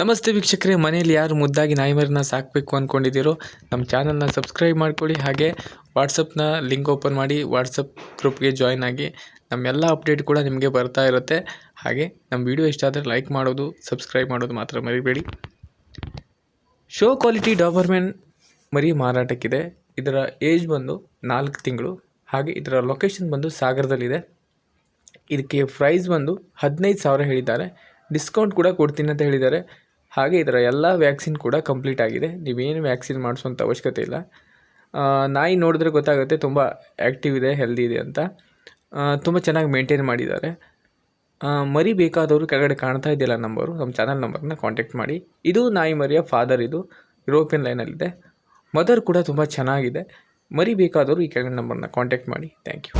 ನಮಸ್ತೆ ವೀಕ್ಷಕರೇ, ಮನೆಯಲ್ಲಿ ಯಾರು ಮುದ್ದಾಗಿ ನಾಯಿಮರನ್ನ ಸಾಕಬೇಕು ಅಂದ್ಕೊಂಡಿದ್ದೀರೋ ನಮ್ಮ ಚಾನಲ್ನ ಸಬ್ಸ್ಕ್ರೈಬ್ ಮಾಡ್ಕೊಳ್ಳಿ. ಹಾಗೆ ವಾಟ್ಸಪ್ನ ಲಿಂಕ್ ಓಪನ್ ಮಾಡಿ, ವಾಟ್ಸಪ್ ಗ್ರೂಪ್ಗೆ ಜಾಯ್ನ್ ಆಗಿ, ನಮ್ಮೆಲ್ಲ ಅಪ್ಡೇಟ್ ಕೂಡ ನಿಮಗೆ ಬರ್ತಾ ಇರುತ್ತೆ. ಹಾಗೆ ನಮ್ಮ ವಿಡಿಯೋ ಇಷ್ಟ ಆದರೆ ಲೈಕ್ ಮಾಡೋದು, ಸಬ್ಸ್ಕ್ರೈಬ್ ಮಾಡೋದು ಮಾತ್ರ ಮರಿಬೇಡಿ. ಶೋ ಕ್ವಾಲಿಟಿ ಡಾಬರ್ಮೆನ್ ಮರಿ ಮಾರಾಟಕ್ಕಿದೆ. ಇದರ ಏಜ್ ಬಂದು ನಾಲ್ಕು ತಿಂಗಳು. ಹಾಗೆ ಇದರ ಲೊಕೇಶನ್ ಬಂದು ಸಾಗರದಲ್ಲಿದೆ. ಇದಕ್ಕೆ ಪ್ರೈಸ್ ಬಂದು ಹದಿನೈದು ಸಾವಿರ ಹೇಳಿದ್ದಾರೆ. ಡಿಸ್ಕೌಂಟ್ ಕೂಡ ಕೊಡ್ತೀನಿ ಅಂತ ಹೇಳಿದ್ದಾರೆ. ಹಾಗೆ ಇದರ ಎಲ್ಲ ವ್ಯಾಕ್ಸಿನ್ ಕೂಡ ಕಂಪ್ಲೀಟ್ ಆಗಿದೆ. ನೀವೇನು ವ್ಯಾಕ್ಸಿನ್ ಮಾಡಿಸುವಂಥ ಅವಶ್ಯಕತೆ ಇಲ್ಲ. ನಾಯಿ ನೋಡಿದ್ರೆ ಗೊತ್ತಾಗುತ್ತೆ ತುಂಬ ಆ್ಯಕ್ಟಿವ್ ಇದೆ, ಹೆಲ್ದಿ ಇದೆ ಅಂತ. ತುಂಬ ಚೆನ್ನಾಗಿ ಮೇಂಟೈನ್ ಮಾಡಿದ್ದಾರೆ. ಮರಿ ಬೇಕಾದವರು ಕೆಳಗಡೆ ಕಾಣ್ತಾ ಇದೆಯಲ್ಲ ನಂಬರು, ನಮ್ಮ ಚಾನಲ್ ನಂಬರ್ನ ಕಾಂಟ್ಯಾಕ್ಟ್ ಮಾಡಿ. ಇದು ನಾಯಿ ಮರಿಯ ಫಾದರ್ ಇದು, ಯುರೋಪಿಯನ್ ಲೈನಲ್ಲಿದೆ. ಮದರ್ ಕೂಡ ತುಂಬ ಚೆನ್ನಾಗಿದೆ. ಮರಿ ಬೇಕಾದವರು ಈ ಕೆಳಗಡೆ ನಂಬರ್ನ ಕಾಂಟ್ಯಾಕ್ಟ್ ಮಾಡಿ. Thank you.